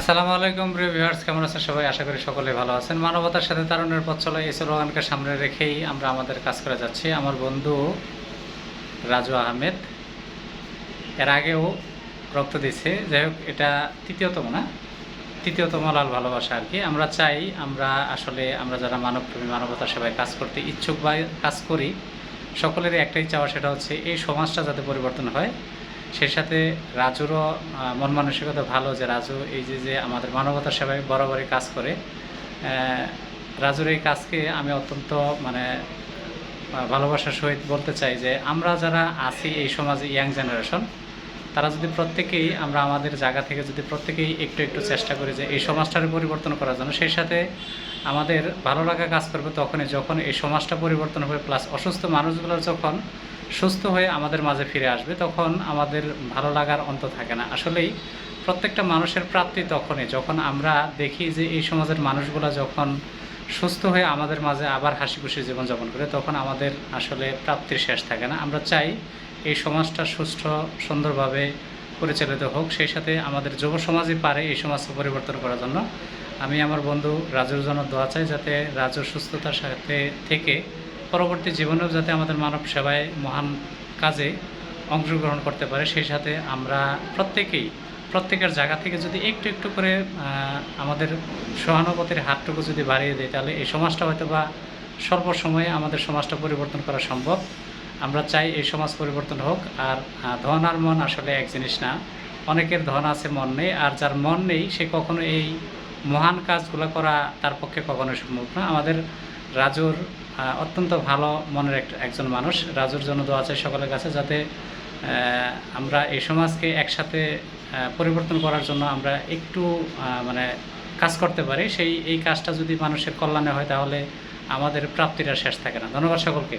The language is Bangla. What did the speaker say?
আসসালামু আলাইকুম প্রিয় ভিউয়ার্স, কেমন আছেন সবাই? আশা করি সকলে ভালো আছেন। মানবতার সাথে তারুণের পথ চলা এই স্লোগানকে সামনে রেখেই আমরা আমাদের কাজ করে যাচ্ছি। আমার বন্ধু রাজু আহমেদ, এর আগেও রক্ত দিচ্ছে যাই হোক, এটা তৃতীয়তম না? তৃতীয়তম লাল ভালোবাসা আর কি। আমরা চাই আমরা আসলে, আমরা যারা মানবপ্রেমী, মানবতার সেবায় কাজ করতে ইচ্ছুক বা কাজ করি, সকলেরই একটাই চাওয়া সেটা হচ্ছে এই সমাজটা যাতে পরিবর্তন হয়। সেই সাথে রাজুরও মন মানসিকতা ভালো যে রাজু এই যে যে আমাদের মানবতার সেবায় বরাবরই কাজ করে। রাজুর এই কাজকে আমি অত্যন্ত মানে ভালোবাসার সহিত বলতে চাই যে আমরা যারা আছি এই সমাজে ইয়াং জেনারেশন তারা যদি প্রত্যেকেই আমরা আমাদের জায়গা থেকে যদি প্রত্যেকেই একটু একটু চেষ্টা করি যে এই সমাজটার পরিবর্তন করার জন্য, সেই সাথে আমাদের ভালো লাগা কাজ করবে তখনই যখন এই সমাজটা পরিবর্তন হবে প্লাস অসুস্থ মানুষগুলো যখন সুস্থ হয়ে আমাদের মাঝে ফিরে আসবে, তখন আমাদের ভালো লাগার অন্ত থাকে না। আসলেই প্রত্যেকটা মানুষের প্রাপ্তি তখনই, যখন আমরা দেখি যে এই সমাজের মানুষগুলো যখন সুস্থ হয়ে আমাদের মাঝে আবার হাসি খুশি জীবনযাপন করে, তখন আমাদের আসলে প্রাপ্তির শেষ থাকে না। আমরা চাই এই সমাজটা সুস্থ, সুন্দরভাবে পরিচালিত হোক, সেই সাথে আমাদের যুব সমাজই পারে এই সমাজকে পরিবর্তন করার জন্য। আমি আমার বন্ধু রাজুর জন্য দোয়া চাই যাতে রাজুর সুস্থতার সাথে থেকে পরবর্তী জীবনেও যাতে আমাদের মানব সেবায় মহান কাজে অংশগ্রহণ করতে পারে। সেই সাথে আমরা প্রত্যেকেই প্রত্যেকের জায়গা থেকে যদি একটু একটু করে আমাদের সহানুভূতির হাতটুকু যদি বাড়িয়ে দেয়, তাহলে এই সমাজটা হয়তো বা স্বল্প সময়ে আমাদের সমাজটা পরিবর্তন করা সম্ভব। আমরা চাই এই সমাজ পরিবর্তন হোক। আর ধন আর মন আসলে এক জিনিস না। অনেকের ধন আছে, মন নেই। আর যার মন নেই, সে কখনো এই মহান কাজগুলো করা তার পক্ষে কখনো সম্ভব না। আমাদের রাজুর অত্যন্ত ভালো মনের একজন মানুষ। রাজুর জন্য দোয়া চাই সকলের কাছে যাতে আমরা এই সমাজকে একসাথে পরিবর্তন করার জন্য আমরা একটু মানে কাজ করতে পারি। সেই, এই কাজটা যদি মানুষের কল্যাণে হয় তাহলে আমাদের প্রাপ্তিটা শেষ থাকে না। ধন্যবাদ সকলকে।